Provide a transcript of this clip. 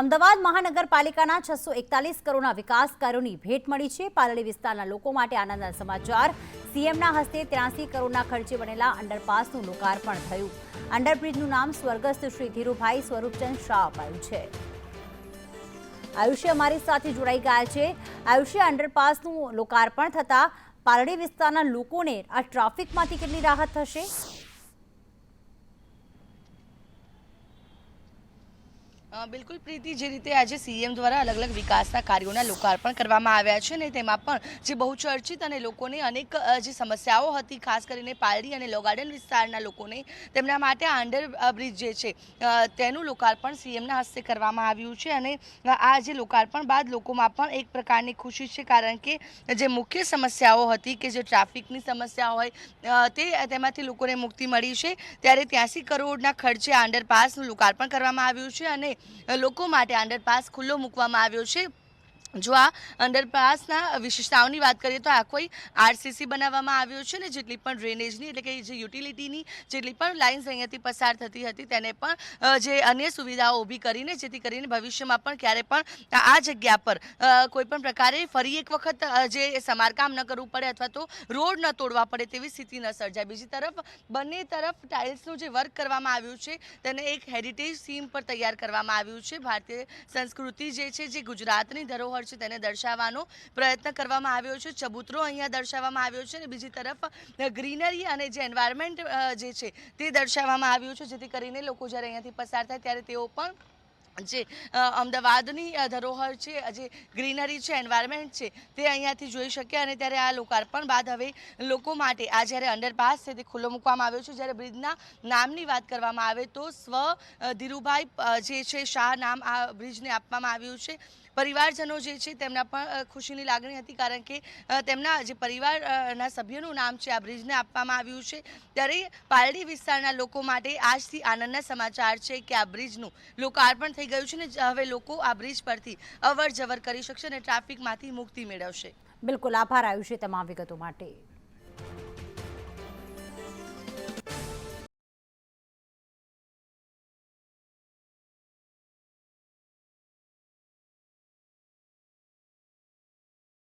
અમદાવાદ મહાનગરપાલિકાના છસો એકતાલીસ કરોડના વિકાસ કાર્યોની ભેટ મળી છે. પાલડી વિસ્તારના લોકો માટે આનંદના સમાચાર. સીએમના હસ્તે ત્યાસી કરોડના ખર્ચે બનેલા અંડરપાસનું લોકાર્પણ થયું. અંડરબ્રિજનું નામ સ્વર્ગસ્થ શ્રી ધીરુભાઈ સ્વરૂપચંદ શાહ અપાયું છે. આયુષ્ય અમારી સાથે જોડાઈ ગયા છે. આયુષ્ય અંડરપાસનું લોકાર્પણ થતાં પાલડી વિસ્તારના લોકોને આ ટ્રાફિકમાંથી કેટલી રાહત થશે? બિલકુલ પ્રીતિ, જે રીતે આજે સીએમ દ્વારા અલગ અલગ વિકાસના કાર્યોના લોકાર્પણ કરવામાં આવ્યા છે ને તેમાં પણ જે બહુ ચર્ચિત અને લોકોને અનેક જે સમસ્યાઓ હતી, ખાસ કરીને પાલડી અને લો ગાર્ડન વિસ્તારના લોકોને, તેમના માટે આંડર બ્રિજ જે છે તેનું લોકાર્પણ સીએમના હસ્તે કરવામાં આવ્યું છે અને આ જે લોકાર્પણ બાદ લોકોમાં પણ એક પ્રકારની ખુશી છે કારણ કે જે મુખ્ય સમસ્યાઓ હતી કે જે ટ્રાફિકની સમસ્યા હોય તે તેમાંથી લોકોને મુક્તિ મળી છે. ત્યારે ત્યાંસી કરોડના ખર્ચે આંડરપાસનું લોકાર્પણ કરવામાં આવ્યું છે અને લોકો માટે અંડરપાસ ખુલ્લો મૂકવામાં આવ્યો છે. જો આ અંડરપાસના વિશેષતાઓની વાત કરીએ તો આ કોઈ આરસીસી બનાવવામાં આવ્યો છે ને જેટલી પણ ડ્રેનેજની એટલે કે જે યુટિલિટીની જેટલી પણ લાઇન્સ અહીંયાથી પસાર થતી હતી તેને પણ જે અન્ય સુવિધાઓ ઊભી કરીને, જેથી કરીને ભવિષ્યમાં પણ ક્યારે પણ આ જગ્યા પર કોઈ પણ પ્રકારે ફરી એક વખત જે સમારકામ ન કરવું પડે અથવા તો રોડ ન તોડવા પડે તેવી સ્થિતિ ન સર્જાય. બીજી તરફ, બંને તરફ ટાઇલ્સનું જે વર્ક કરવામાં આવ્યું છે તેને એક હેરિટેજ થીમ પર તૈયાર કરવામાં આવ્યું છે. ભારતીય સંસ્કૃતિ જે છે, જે ગુજરાતની ધરોહર છે તેને દર્શાવવાનો પ્રયત્ન કરવામાં આવ્યો છે. ચબૂતરો અહીંયા દર્શાવવામાં આવ્યો છે અને બીજી તરફ ગ્રીનરી અને જે એન્વાયરમેન્ટ જે છે તે દર્શાવવામાં આવ્યું છે. જેથી કરીને લોકો જ્યારે અહીંયાથી પસાર થાય ત્યારે તેઓ પણ જે અમદાવાદની ધરોહર છે જે ગ્રીનરી છે એન્વાયરમેન્ટ છે, તે અહીંયાથી જોઈ શકે અને ત્યારે આ લોકાર્પણ બાદ હવે લોકો માટે આ જ્યારે અંડરપાસ છે તે ખુલ્લો મૂકવામાં આવ્યો છે. જ્યારે બ્રિજના નામની વાત કરવામાં આવે તો સ્વ ધીરુભાઈ જે છે, શાહ નામ આ બ્રિજને આપવામાં આવ્યું છે. પરિવારજનો જે છે તેમના પણ ખુશીની લાગણી હતી કારણ કે તેમના જે પરિવારના સભ્યનું નામ છે આ બ્રિજને આપવામાં આવ્યું છે. ત્યારે પાલડી વિસ્તારના લોકો માટે આજથી આનંદના સમાચાર છે કે આ બ્રિજનું લોકાર્પણ થઈ ગયું છે ને હવે લોકો આ બ્રિજ પરથી અવર જવર કરી શકશે અને ટ્રાફિકમાંથી મુક્તિ મેળવશે. બિલકુલ આભાર આવ્યું છે તમામ વિગતો માટે.